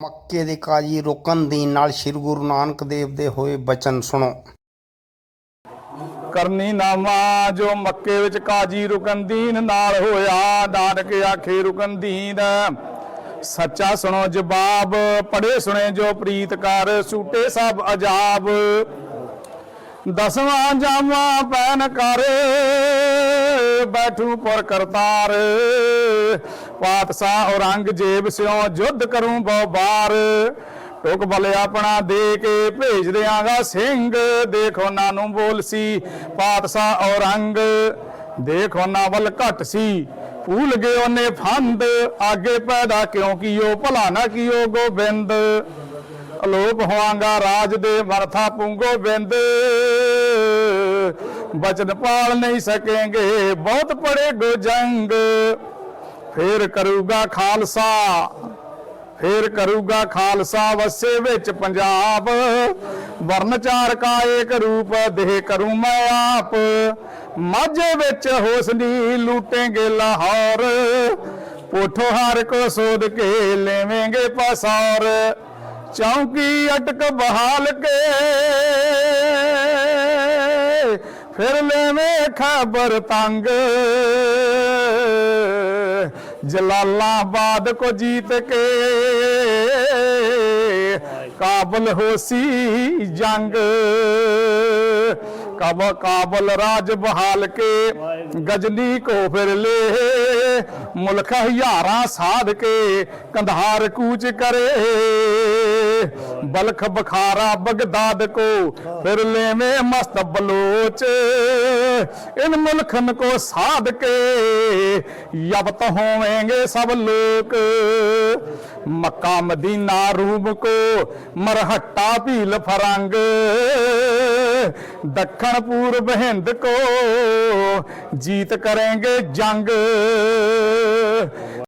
ਮੱਕੇ ਦੇ ਕਾਜੀ ਰੁਕਨ ਦੀਨ ਨਾਲ ਸ੍ਰੀ ਗੁਰੂ ਨਾਨਕ ਦੇਵ ਦੇ ਹੋਏ ਬਚਨ ਸੁਣੋ। ਕਰਨੀ ਨਾਮਾ ਜੋ ਮੱਕੇ ਵਿੱਚ ਕਾਜੀ ਰੁਕਨਦੀਨ ਨਾਲ ਹੋਇਆ, ਨਾਨਕ ਆਖੇ ਰੁਕਨਦੀਨ ਸੱਚਾ ਸੁਣੋ ਜਵਾਬ ਪੜੇ ਸੁਣੇ ਜੋ ਪ੍ਰੀਤ ਕਰ, ਸੂਟੇ ਸਭ ਅਜਾਬ। ਦਸਵਾਂ ਜਾਮਾ ਪੈਨ ਕਰ ਬੈਠੂ ਪਰ ਕਰਤਾਰ। ਪਾਤਸ਼ਾਹ ਔਰੰਗਜ਼ੇਬ ਸਿਓ ਜੁੱਧ ਕਰੂੰ ਬਹੁ ਬਾਰ ਟੁਕ ਬਲ ਆਪਣਾ ਦੇ ਕੇ ਭੇਜ ਦਿਆਂਗਾ ਸਿੰਘ। ਦੇਖੋ ਨਾ ਨੂੰ ਬੋਲਸੀ ਪਾਤਸ਼ਾਹ ਔਰੰਗ। ਦੇਖੋ ਨਾ ਵੱਲ ਘਟ ਸੀ, ਭੂਲ ਗਏ ਉਹਨੇ ਫੰਦ। ਆਗੇ ਪੈਦਾ ਕਿਉਂ ਕੀਓ, ਭਲਾ ਨਾ ਕੀਓ ਗੋਬਿੰਦ। ਅਲੋਪ ਹੋਵਾਂਗਾ ਰਾਜ ਦੇ ਮਰਥਾ ਪੁੰਗੋ ਬਿੰਦ ਬਚਨ ਪਾਲ ਨਹੀਂ ਸਕੇਂਗੇ। ਬਹੁਤ ਪੜੇ ਗੋ ਜੰਗ, ਫੇਰ ਕਰੂਗਾ ਖਾਲਸਾ। ਫੇਰ ਕਰੂਗਾ ਖਾਲਸਾ ਵਸੇ ਵਿੱਚ ਪੰਜਾਬ। ਵਰਨ ਚਾਰ ਕਾ ਏਕ ਰੂਪ, ਦੇਹ ਕਰੂ ਮੈਂ ਆਪ। ਮਾਝੇ ਵਿੱਚ ਹੋਸਨੀ ਲੂਟੇਂਗੇ ਲਾਹੌਰ। ਪੋਠੋ ਹਰ ਕੋ ਸੋਧ ਕੇ ਲੈਵੇਂਗੇ ਪਸੌਰ। ਚੌਂਕੀ ਅਟਕ ਬਹਾਲ ਕੇ ਫਿਰ ਲੈਵੇਂ ਖਬਰ ਤੰਗ। ਜਲਾਲਾਬਾਦ ਕੋ ਜੀਤ ਕੇ ਕਾਬਲ ਹੋਸੀ ਜੰਗ। ਕਬ ਕਾਬਲ ਰਾਜ ਬਹਾਲ ਕੇ ਗਜਨੀ ਕੋ ਫਿਰ ਲੇ। ਮੁਲਖ ਹਜ਼ਾਰਾਂ ਸਾਧ ਕੇ ਕੰਧਾਰ ਕੂਚ ਕਰੇ। ਬਲਖ ਬਖਾਰਾ ਬਗਦਾਦ ਕੋ, ਫਿਰ ਲੈਵੇਂ ਮਸਤ ਬਲੋਚ। ਇਨ ਮੁਲਖਨ ਕੋ ਸਾਧ ਕੇ ਯਬਤ ਹੋਵੇਂਗੇ ਸਭ ਲੋਕ। ਮੱਕਾ ਮਦੀਨਾ ਰੂਮ ਕੋ, ਮਰਹੱਟਾ ਭੀਲ ਫਰੰਗ। ਦੱਖਣ ਪੂਰਬ ਹਿੰਦ ਕੋ, ਜੀਤ ਕरेंगे ਜੰਗ।